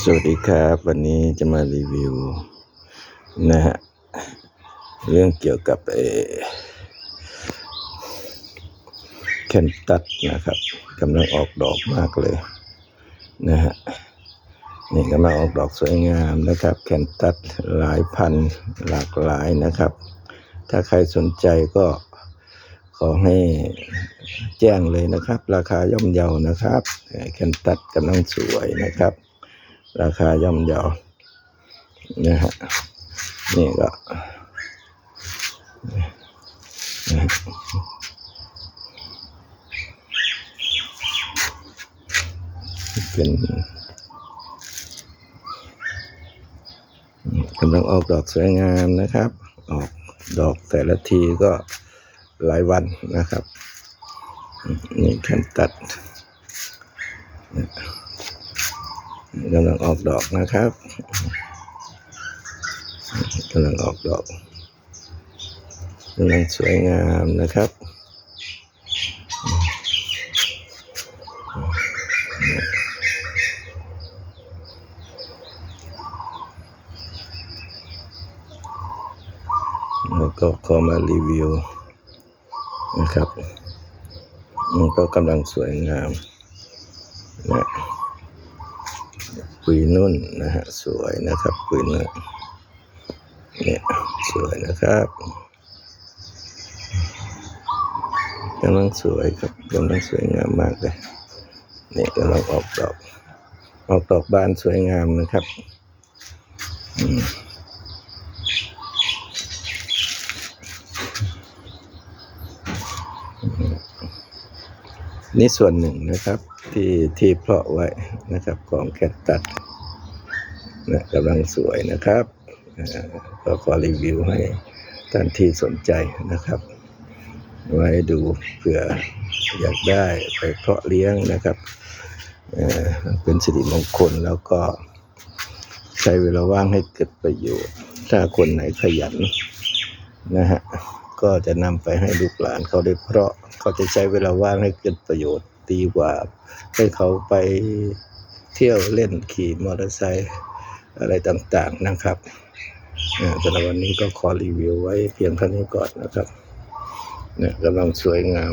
สวัสดีครับ วันนี้จะมารีวิวนะฮะเรื่องเกี่ยวกับเออแคนตัสนะครับกำลังออกดอกมากเลยนะฮะนี่กำลังออกดอกสวยงามนะครับ แคนตัสหลายพันหลากหลายนะครับ ถ้าใครสนใจก็ขอให้แจ้งเลยนะครับ ราคาย่อมเยานะครับ แคนตัสกำลังสวยนะครับ ราคาย่อมเยานะฮะนี่ก็เป็นกำลังออกดอกสวยงามนะครับ ออกดอกแต่ละทีก็หลายวันนะครับ นี่แคนตัด กำลังออกดอกนะครับกำลังออกดอกกำลังสวยงามนะครับแล้วก็ขอมารีวิวนะครับ มันก็กำลังสวยงามนะ ปุยนุ่นนะฮะสวยนะครับปุยนุ่นเนี่ยสวยนะครับกำลังสวยครับกำลังสวยงามมากเลยเนี่ยกำลังออกดอกออกดอกบานสวยงามนะครับ อืม นี่ส่วนหนึ่งนะครับที่ที่เพาะไว้นะครับของแคตตัสนะกำลังสวยนะครับอ่าก็ขอรีวิวให้ท่านที่สนใจนะครับ ไว้ดูเผื่ออยากได้ไปเพาะเลี้ยงนะครับเอ่อเป็นสิริมงคลแล้วก็ใช้เวลาว่างให้เกิดประโยชน์ ถ้าคนไหนขยันนะฮะ ก็จะนำไปให้ลูกหลานเขาได้เพราะเขาจะใช้เวลาว่างให้เกิดประโยชน์ดีกว่า ให้เขาไปเที่ยวเล่นขี่มอเตอร์ไซค์อะไรต่างๆนะครับสำหรับวันนี้ก็ขอรีวิวไว้เพียงเท่านี้ก่อนนะครับเนี่ยกำลังสวยงาม